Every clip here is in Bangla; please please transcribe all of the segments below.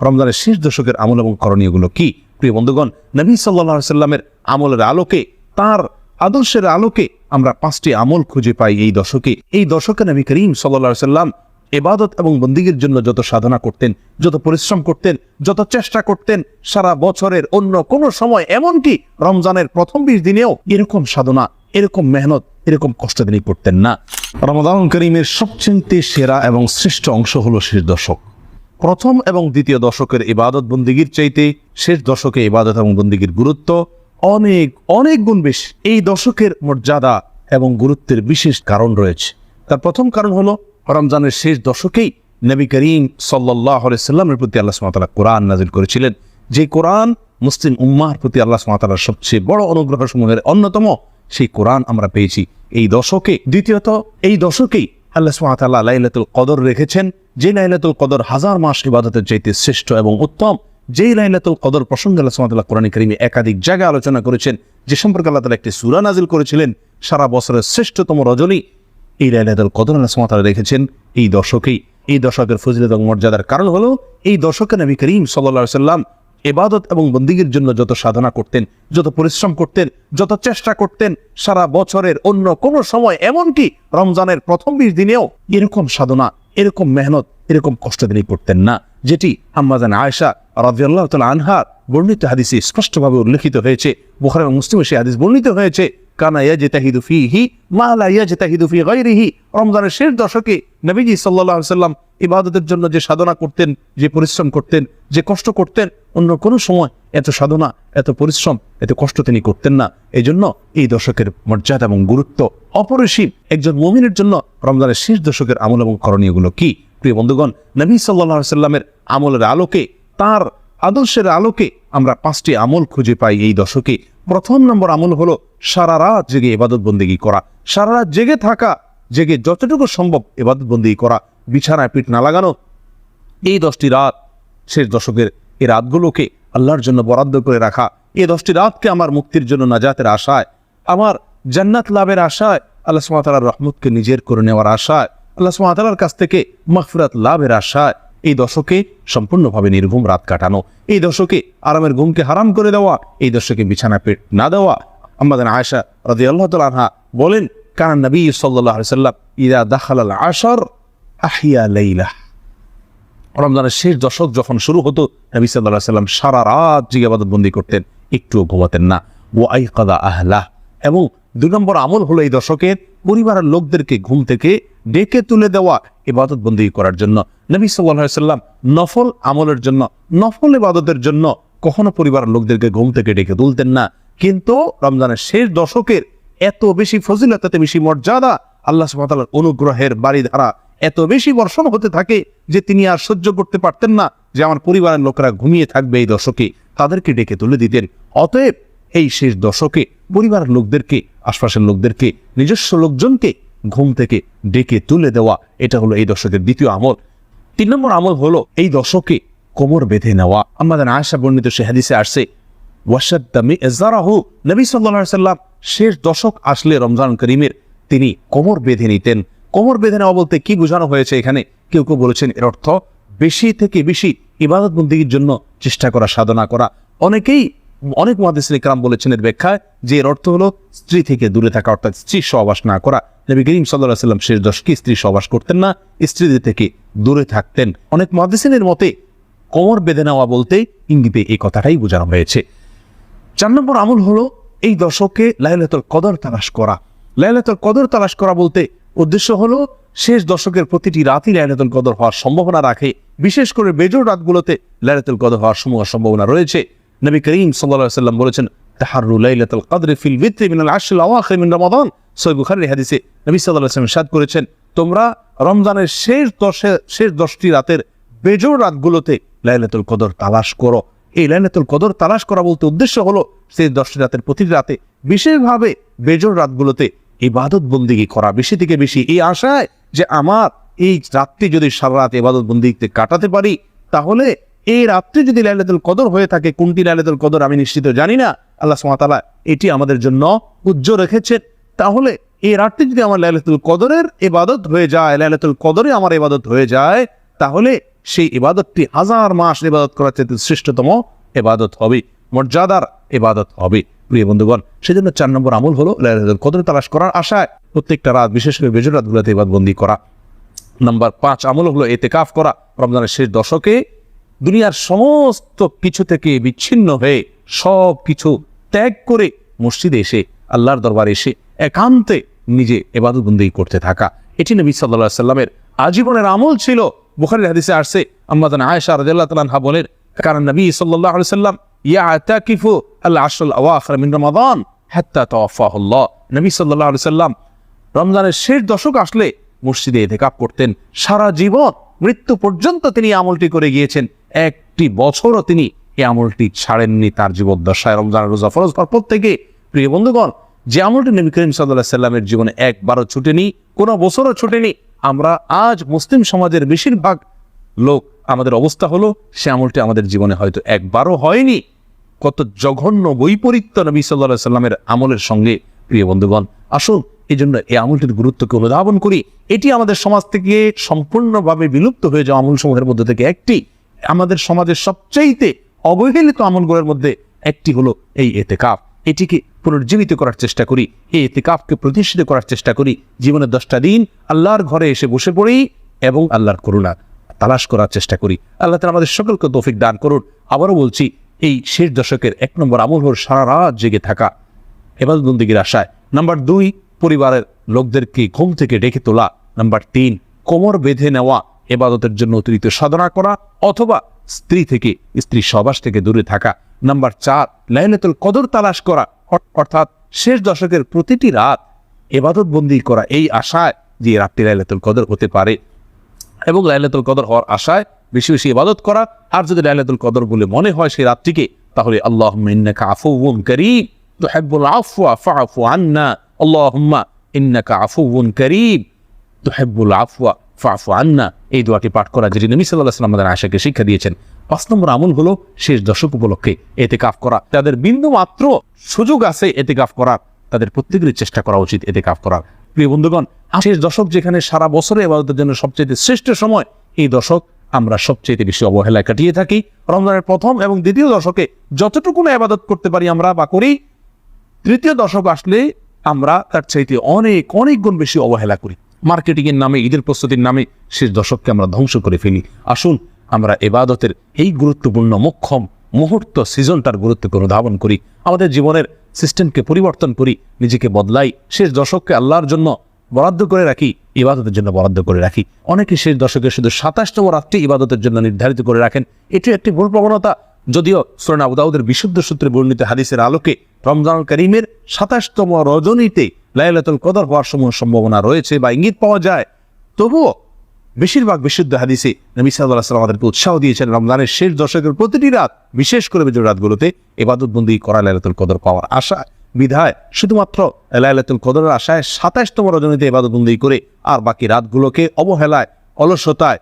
রমজানের শেষ দশকের আমল এবং করণীয়গুলো কি? প্রিয় বন্ধুগণ, নবী সাল্লাহ সাল্লামের আমলের আলোকে, তার আদর্শের আলোকে আমরা পাঁচটি আমল খুঁজে পাই এই দশকে। এই দশকে নবী করিম সাল্লাহ সাল্লাম এবাদত এবং বন্দিগির জন্য যত সাধনা করতেন, যত পরিশ্রম করতেন, যত চেষ্টা করতেন, সারা বছরের অন্য কোনো সময় এমনকি রমজানের প্রথম বিশ দিনেও এরকম সাধনা, এরকম মেহনত, এরকম কষ্ট তিনি করতেন না। রমজান করিমের সবচেয়ে সেরা এবং শ্রেষ্ঠ অংশ হলো শেষ দশক। প্রথম এবং দ্বিতীয় দশকের ইবাদত বন্দিগির চাইতে শেষ দশকে ইবাদত এবং বন্দিগির গুরুত্ব অনেক অনেক গুণ বেশি। এই দশকের মর্যাদা এবং গুরুত্বের বিশেষ কারণ রয়েছে। তার প্রথম কারণ হলো, রমজানের শেষ দশকেই নবী করিম সাল্লাহ সাল্লামের প্রতি আল্লাহ সুমাতালা কোরআন নাজিল করেছিলেন। যে কোরআন মুসলিম উম্মার প্রতি আল্লাহ সুমাতালার সবচেয়ে বড় অনুগ্রহ সমূহের অন্যতম, সেই কোরআন আমরা পেয়েছি। এই দশকে, দ্বিতীয়ত, এই দশকেই আল্লাহ সুমাতাল্লাহ লাইলাতুল কদর রেখেছেন। যে লাইলাতুল কদর হাজার মাস ইবাদতের চাইতে শ্রেষ্ঠ এবং উত্তম, যেই লাইলাতুল কদর প্রসঙ্গে আল্লাহ সুমাতাল্লাহ কোরআন করিমে একাধিক জায়গায় আলোচনা করেছেন, যে সম্পর্কে আল্লাহ তালা একটি সুরা নাজিল করেছিলেন, সারা বছরের শ্রেষ্ঠতম রজনী, এই লাইলাতুল কদর আল্লাহ সুমাতাল্লাহ রেখেছেন এই দশকেই। এই দশকের ফজিলত এবং মর্যাদার কারণ হলো, এই দশকে নবী করিম সাল্লা সাল্লাম এবাদত এবং বন্দিগির জন্য যত সাধনা করতেন, যত পরিশ্রম করতেন, যত চেষ্টা করতেন, সারা বছরের অন্য কোনো সময়, এমনকি রমজানের প্রথম বিশ দিনেও এরকম সাধনা, এরকম মেহনত, এরকম কষ্ট তিনি করতেন না। যেটি আম্মাজান আয়সা রাজিয়াল্লাহ তালা আনহার বর্ণিত হাদিসে স্পষ্টভাবে উল্লেখিত হয়েছে। বুখার মুসলিমে সেই হাদিস বর্ণিত হয়েছে, কানা ইয়াজতাহিদু ফিহি মা লা ইয়াজতাহিদু ফি গায়রিহি রমজানের শেষ দশকে নবীজি আলাইহি সাল্লাম ইবাদতের জন্য যে সাধনা করতেন, যে পরিশ্রম করতেন, যে কষ্ট করতেন, অন্য কোনো সময় এত সাধনা, এত পরিশ্রম, এত কষ্ট তিনি করতেন না। এই জন্য এই দশকের মর্যাদা এবং গুরুত্ব অপরিসীম। একজন মমিনের জন্য রমজানের শেষ দশকের আমল এবং করণীয়গুলো কি? প্রিয় বন্ধুগণ, নবী আলাইহি সাল্লামের আমলের আলোকে, তার আদর্শের আলোকে আমরা পাঁচটি আমল খুঁজে পাই এই দশকে। প্রথম নম্বর আমল হলো সারা রাত জেগে এবাদত বন্দিগি করা। সারা রাত জেগে থাকা জেগে যতটুকু সম্ভব এবাদত বন্দিগি করা, বিছানায় পিঠ না লাগানো। এই দশটি রাত শেষ দশকের এই রাতগুলোকে আল্লাহর জন্য বরাদ্দ করে রাখা এই দশটি রাতকে আমার মুক্তির জন্য নাজাতের আশায়, আমার জান্নাত লাভের আশায়, আল্লাহ সুমাতালার রহমতকে নিজের করে নেওয়ার আশায়, আল্লাহ সুমাতালার কাছ থেকে মাগফিরাত লাভের আশায়, এই দশকে সম্পূর্ণভাবে নির্ঘুম রাত কাটানো, এই দশকে আরামের ঘুমকে হারাম করে দেওয়া, এই দশকে বিছানা পেট না দেওয়া। আমাদের আয়সা রাজি আল্লাহ আনহা বলেন কারণ নবী সাল্লাহ সাল্লাম ইদা দাখাল আশর আহিয়া লাইলা রমজানের শেষ দশক যখন শুরু হতো, নবী সাল্লাহ সাল্লাম সারা রাত জিজ্ঞাবাদত বন্দি করতেন, একটুও ঘুমাতেন না। ও আই কাদা আহলাহ। এবং দুই নম্বর আমল হলো এই দশকের পরিবারের লোকদেরকে ঘুম থেকে ডেকে তুলে দেওয়া ইবাদত বন্দি করার জন্য। নবী সাল্লাহ সাল্লাম নফল আমলের জন্য, নফল ইবাদতের জন্য কখনো পরিবারের লোকদেরকে ঘুম থেকে ডেকে তুলতেন না। কিন্তু রমজানের শেষ দশকের এত বেশি ফজিলত এত বেশি মর্যাদা আল্লাহ সুবহানাহু অনুগ্রহের বাড়িধারা এত বেশি বর্ষণ হতে থাকে যে তিনি আর সহ্য করতে পারতেন না, যে আমার পরিবারের লোকেরা ঘুমিয়ে থাকবে এই দশকে। তাদেরকে ডেকে তুলে দিতেন। অতএব এই শেষ দশকে পরিবারের লোকদেরকে, আশপাশের লোকদেরকে, নিজস্ব লোকজনকে ঘুম থেকে ডেকে তুলে দেওয়া, এটা হলো এই দশকের দ্বিতীয় আমল। তিন নম্বর আমল হলো এই দশকে কোমর বেঁধে নেওয়া। আমাদের আয়সা বর্ণিত সে হাদিসে আসছে ওয়াসাদ্দামি এজারাহু নবী সাল্লাহ সাল্লাম শেষ দশক আসলে রমজান করিমের তিনি কোমর বেঁধে নিতেন। কোমর বেঁধে নেওয়া বলতে কি বোঝানো হয়েছে এখানে? কেউ কেউ বলেছেন এর অর্থ বেশি থেকে বেশি ইবাদত বন্দীর জন্য চেষ্টা করা, সাধনা করা। অনেকেই, অনেক মহাদিস ইকরাম বলেছেন এর ব্যাখ্যায় যে এর অর্থ হলো স্ত্রী থেকে দূরে থাকা, অর্থাৎ স্ত্রী সহবাস না করা। নবী করিম সাল্লাহ সাল্লাম শেষ দশকে স্ত্রী সহবাস করতেন না, স্ত্রীদের থেকে দূরে থাকতেন। অনেক মহাদিসিনের মতে কোমর বেঁধে নেওয়া বলতে ইঙ্গিতে এই কথাটাই বোঝানো হয়েছে। চার নম্বর আমল হলো এই দশকে লাইলাতুল কদর তালাশ করা। লাইলাতুল কদর তালাশ করা বলতে উদ্দেশ্য হলো শেষ দশকের প্রতিটি রাতই লাইলাতুল কদর হওয়ার সম্ভাবনা রাখে। বিশেষ করে বেজোর রাতগুলোতে লাইলাতুল কদর হওয়ার সমূহ সম্ভাবনা রয়েছে। নবী করিম সাল্লাল্লাহু সাল্লাম বলেছেন তাহারু লাইলাতুল কদর ফিল ভিত্রি মিনাল আশরিল আওয়াখির মিন রমাদান। সহিহ বুখারীর হাদিসে নবী সাল্লাল্লাহু ওয়াসাল্লাম ইরশাদ করেছেন, তোমরা রমজানের শেষ দশে, শেষ দশটি রাতের বেজোর রাতগুলোতে লাইলাতুল কদর তালাশ করো। এই লাইলাতুল কদর তালাশ করা বলতে উদ্দেশ্য হলো সেই দশটি রাতের প্রতিটি রাতে বিশেষভাবে বেজোর রাতগুলোতে ইবাদত বন্দিগি করা। বেশি থেকে বেশি এই আশায় যে আমার এই রাত্রি যদি সারা রাত ইবাদত বন্দিতে কাটাতে পারি, তাহলে এই রাত্রি যদি লাইলাতুল কদর হয়ে থাকে, কোনটি লাইলাতুল কদর আমি নিশ্চিত জানি না। আল্লাহ সুবহানাহু এটি আমাদের জন্য উজ্জ্বল রেখেছেন। তাহলে এই রাতটি যদি আমার লাইলাতুল কদরের এবাদত হয়ে যায়, লাইলাতুল কদরে আমার এবাদত হয়ে যায়, তাহলে সেই ইবাদতটি হাজার মাস ইবাদত করার চাইতে শ্রেষ্ঠতম এবাদত হবে। মর্যাদার এবাদত হবে। প্রিয় বন্ধুগণ, সেজন্য চার নম্বর আমল হলো কদর তালাশ করার আশায় প্রত্যেকটা রাত, বিশেষ করে বেজর রাতগুলোতে ইবাদবন্দি করা। নাম্বার পাঁচ আমল হলো এতেকাফ করা। রমজানের শেষ দশকে দুনিয়ার সমস্ত কিছু থেকে বিচ্ছিন্ন হয়ে সব কিছু ত্যাগ করে মসজিদে এসে, আল্লাহর দরবারে এসে একান্তে নিজে এবাদতবন্দি করতে থাকা। এটি নবী সাল্লাহ সাল্লামের আজীবনের আমল ছিল। বুখারির হাদিসে আসছে আম্মাদান আয়েশা রাদিয়াল্লাহু তাআলা বলেন কারণ নবী সাল্লাম রমাদান নবী সাল্লাম রমজানের শেষ দশক আসলে মসজিদে এতেকাপ করতেন। সারা জীবন মৃত্যু পর্যন্ত তিনি আমলটি করে গিয়েছেন। একটি বছরও তিনি এই আমলটি ছাড়েননি তার জীবদ্দশায়। রমজানের রোজা ফরজ হওয়ার পর থেকে, প্রিয় বন্ধুগণ, যে আমলটি নবী করিম সাল্লাহ সাল্লামের জীবনে একবারও ছুটেনি, কোনো বছরও ছুটেনি আমরা আজ মুসলিম সমাজের বেশিরভাগ লোক আমাদের অবস্থা হলো, সে আমলটি আমাদের জীবনে হয়তো একবারও হয়নি। কত জঘন্য বৈপরীত্য নবী সাল্লাহ সাল্লামের আমলের সঙ্গে, প্রিয় বন্ধুগণ, আসুন এই জন্য এই আমলটির গুরুত্বকে অনুধাবন করি। এটি আমাদের সমাজ থেকে সম্পূর্ণভাবে বিলুপ্ত হয়ে যাওয়া আমল সমূহের মধ্যে থেকে একটি। আমাদের সমাজের সবচাইতে অবহেলিত আমলগুলোর মধ্যে একটি হলো এই এতেকাফ। এটিকে পুনর্জীবিত করার চেষ্টা করি। এই এতেকাফকে প্রতিষ্ঠিত করার চেষ্টা করি। জীবনের দশটা দিন আল্লাহর ঘরে এসে বসে পড়ি এবং আল্লাহর করুণা তালাশ করার চেষ্টা করি। আল্লাহ তালা আমাদের সকলকে তৌফিক দান করুন। আবারও বলছি, এই শেষ দশকের এক নম্বর আমল হল সারা রাত জেগে থাকা। এবার এবাদবন্দিগির আশায়। নাম্বার দুই, পরিবারের লোকদেরকে ঘুম থেকে ডেকে তোলা। নাম্বার তিন, কোমর বেঁধে নেওয়া। এবাদতের জন্য অতিরিক্ত সাধনা করা। অথবা স্ত্রী থেকে স্ত্রী সবাস থেকে দূরে থাকা। নাম্বার চার, লাইলাতুল কদর তালাশ করা। অর্থাৎ শেষ দশকের প্রতিটি রাত এবাদত বন্দি করা। এই আশায় যে রাতটি লাইলাতুল কদর হতে পারে এবং লাইলাতুল কদর হওয়ার আশায় বেশি বেশি ইবাদত করা। আর যদি লাইলাতুল কদর বলে মনে হয় সেই রাতটিকে তাহলে আল্লাহ ইন্নাকা আফুউন করিম। তুহিব্বুল আফওয়া ফাআফু আন্না। আল্লাহুম্মা ইন্নাকা আফুউন করিম। তুহিব্বুল আফওয়া ফাআফু আন্না, এই দোয়াটি পাঠ করা যেটি নবী আলাইহি আমাদের আশাকে শিক্ষা দিয়েছেন। পাঁচ নম্বর আমল হলো শেষ দশক উপলক্ষে এতে কাফ করা। তাদের বিন্দু মাত্র সুযোগ আছে এতে কাফ করার। তাদের প্রত্যেকেরই চেষ্টা করা উচিত এতে কাফ করার। প্রিয় বন্ধুগণ শেষ দশক যেখানে সারা বছরে এবাদতের জন্য সবচেয়ে শ্রেষ্ঠ সময়, এই দশক আমরা সবচেয়ে বেশি অবহেলায় কাটিয়ে থাকি। রমজানের প্রথম এবং দ্বিতীয় দশকে যতটুকু আবাদত করতে পারি আমরা বা করি, তৃতীয় দশক আসলে আমরা তার চাইতে অনেক অনেক গুণ বেশি অবহেলা করি। মার্কেটিং এর নামে, ঈদের প্রস্তুতির নামে শেষ দশককে আমরা ধ্বংস করে ফেলি। আসুন, আমরা এবাদতের এই গুরুত্বপূর্ণ মোক্ষম মুহূর্ত সিজনটার গুরুত্বকে অনুধাবন করি। আমাদের জীবনের সিস্টেমকে পরিবর্তন করি, নিজেকে বদলাই, শেষ দশককে আল্লাহর জন্য বরাদ্দ করে রাখি, ইবাদতের জন্য বরাদ্দ করে রাখি। অনেকে শেষ দশকে শুধু সাতাশতম রাত্রি ইবাদতের জন্য নির্ধারিত করে রাখেন। এটি একটি ভুল প্রবণতা। যদিও সোনা আবুদাউদের বিশুদ্ধ সূত্রে বর্ণিত হাদিসের আলোকে রমজান করিমের সাতাশতম রজনীতে লাইলাতুল কদর হওয়ার সমূহ সম্ভাবনা রয়েছে বা ইঙ্গিত পাওয়া যায়। তবুও বেশিরভাগ বিশুদ্ধ হাদিসে নবী সাল্লাহ আমাদেরকে উৎসাহ দিয়েছেন, রমজানের শেষ দশকের প্রতিটি রাত, বিশেষ করে বিজয় রাতগুলোতে এবাদতবন্দি করা লাইলাতুল কদর পাওয়ার আশা, বিধায় শুধুমাত্র লাইলাতুল কদরের আশায় সাতাশতম রজনীতে এবাদতবন্দি করে আর বাকি রাতগুলোকে অবহেলায়, অলসতায়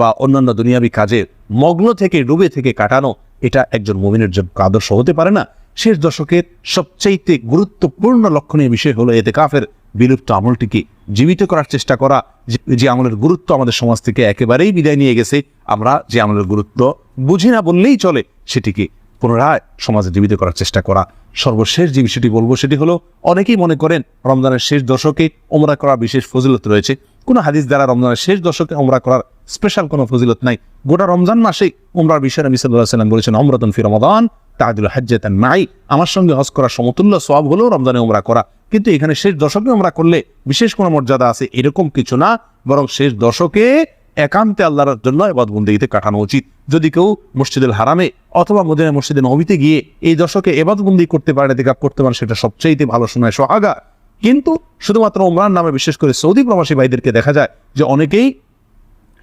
বা অন্যান্য দুনিয়াবী কাজে মগ্ন থেকে, ডুবে থেকে কাটানো, এটা একজন মুমিনের জন্য আদর্শ হতে পারে না। শেষ দশকের সবচাইতে গুরুত্বপূর্ণ লক্ষণীয় বিষয় হলো এতে কাফের বিলুপ্ত আমলটিকে জীবিত করার চেষ্টা করা, যে- আমলের গুরুত্ব আমাদের সমাজ থেকে একেবারেই বিদায় নিয়ে গেছে। আমরা যে আমলের গুরুত্ব বুঝি না বললেই চলে, সেটিকে পুনরায় সমাজে জীবিত করার চেষ্টা করা। সর্বশেষ যে বিষয়টি বলব সেটি হলো, অনেকেই মনে করেন রমজানের শেষ দশকে ওমরা করার বিশেষ ফজিলত রয়েছে। কোনো হাদিস দ্বারা রমজানের শেষ দশকে ওমরা করার স্পেশাল কোনো ফজিলত নাই। গোটা রমজান মাসেই ওমরার বিষয়ে নবী আলাইহি সাল্লাম বলেছেন, অমরাতন ফি রমাদান। তাদিল হাজ্জাতান মাই। আমার সঙ্গে হজ করা সমতুল্য সব হলো রমজানে ওমরা করা। কিন্তু এখানে শেষ দশকে ওমরা করলে বিশেষ কোনো মর্যাদা আছে এরকম কিছু না, বরং শেষ দশকে একান্তে আল্লাহর জন্য এবাদ বন্দিতে কাটানো উচিত। যদি কেউ মসজিদুল হারামে অথবা মদিনা মসজিদে নবীতে গিয়ে এই দশকে এবাদ বন্দি করতে পারে এতেকাপ করতে পারে, সেটা সবচেয়ে ভালো শোনায় সোহাগা। কিন্তু শুধুমাত্র ওমরান নামে বিশেষ করে সৌদি প্রবাসী ভাইদেরকে দেখা যায় যে অনেকেই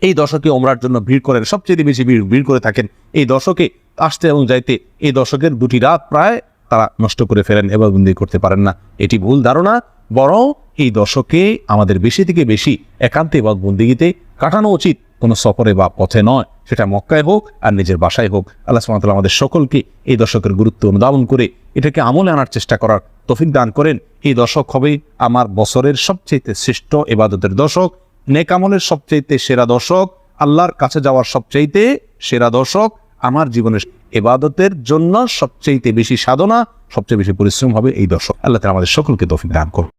এই দশকে ওমরার জন্য ভিড় করেন সবচেয়ে বেশি ভিড় ভিড় করে থাকেন। এই দশকে আসতে এবং যাইতে এই দশকের দুটি রাত প্রায় তারা নষ্ট করে ফেলেন এবার বন্দি করতে পারেন না। এটি ভুল ধারণা, বরং এই দশকে আমাদের বেশি থেকে বেশি একান্তে এবার বন্দিগিতে কাটানো উচিত। কোনো সফরে বা পথে নয়। সেটা মক্কায় হোক আর নিজের বাসায় হোক। আল্লাহ সুবহানাহু আমাদের সকলকে এই দশকের গুরুত্ব অনুধাবন করে এটাকে আমলে আনার চেষ্টা করার তফিক দান করেন। এই দশক হবে আমার বছরের সবচেয়ে শ্রেষ্ঠ এবাদতের দশক নেকামলের সবচেয়ে সেরা দশক আল্লাহর কাছে যাওয়ার সবচাইতে সেরা দশক আমার জীবনের এবাদতের জন্য সবচেয়ে বেশি সাধনা, সবচেয়ে বেশি পরিশ্রম হবে এই দর্শক। আল্লাহ তালা আমাদের সকলকে দফিন দান করুন